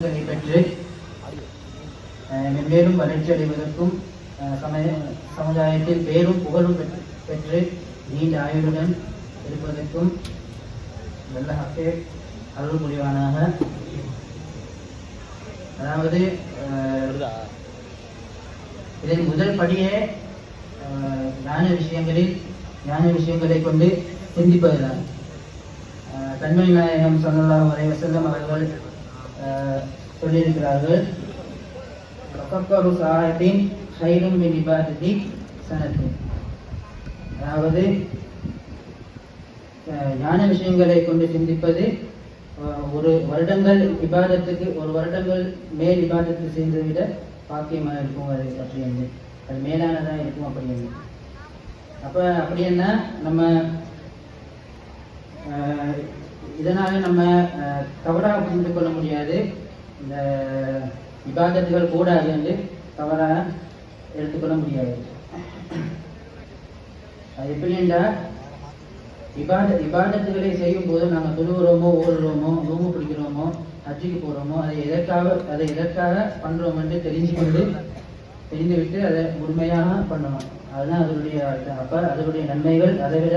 பெற்று மென்மேலும் வளர்ச்சி அடைவதற்கும் சமுதாயத்தில் பேரும் புகழும் பெற்று பெற்று நீண்ட ஆயுளுடன் இருப்பதற்கும் நல்ல ஹக்கே அருள் புரிவானாக. அதாவது அஹ், இதன் முதல் படியே அஹ், ஞான விஷயங்களில் ஞான விஷயங்களை கொண்டு சிந்திப்பதுதான். அஹ், கண்மணி நாயகம் ஸல்லல்லாஹு வரை செல்லும் அவர்கள் சொல்லியிருக்கிறார்கள். தஃபக்கரு சாஹிபின் ஹைரும் மின் அதாவது அஹ், ஞான விஷயங்களை கொண்டு சிந்திப்பது ஒரு வருடங்கள் விவாதத்துக்கு ஒரு வருடங்கள் மேல் விவாதத்துக்கு செய்து விட பாக்கியமாக இருக்கும். அது அப்படி என்று அது மேலானதாக இருக்கும் அப்படி என்று அப்போ அப்படி என்ன? நம்ம இதனால நம்ம தவறாக புரிந்து கொள்ள முடியாது. இந்த விவாதத்துகள் கூடாது என்று தவறாக எடுத்துக்கொள்ள முடியாது. அது எப்படி என்றால் விவாத விவாதத்துகளை செய்யும் போது நாங்கள் தொழுகிறோமோ ஓடுறோமோ நோம்பு பிடிக்கிறோமோ ஹஜ்ஜுக்கு போகிறோமோ அதை எதற்காக அதை எதற்காக பண்ணுறோம் என்று தெரிஞ்சு கொண்டு தெரிந்துவிட்டு அதை முழுமையாக பண்ணணும். அதுதான் அதனுடைய அர்த்தம். அப்போ அதனுடைய நன்மைகள் அதை விட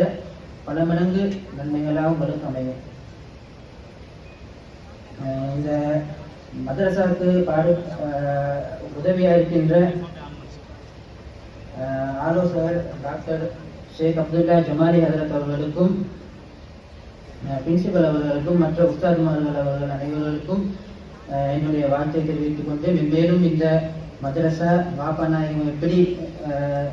பல மடங்கு நன்மைகளாகவும் வரும் அமையும். இந்த மதரசாவுக்கு பாடு உதவியா இருக்கின்ற அஹ் ஆலோசகர் டாக்டர் ஷேக் அப்துல்லா ஜமாரி ஹதரத் அவர்களுக்கும் பிரின்சிபல் அவர்களுக்கும் மற்ற உஸ்தாதுமார்கள் அவர்கள் அனைவர்களுக்கும் அஹ் என்னுடைய வாழ்த்தை தெரிவித்துக் கொண்டு மேலும் இந்த மதரசா வாப்பாநாயகம் எப்படி அஹ்,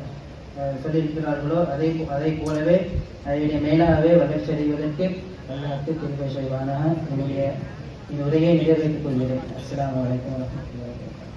சொல்லியிருக்கிறார்களோ அதை அதை போலவே அதனுடைய மேலாகவே வளர்ச்சி அடைவதற்கு அல்லாஹ்க்கு செய்வானாக என்னுடைய இந்த உரையை நிறைவேற்றிக் கொள்கிறேன் அஸ்ஸலாமு அலைக்கும் வரஹ்மத்துல்லாஹி வபரகாத்துஹு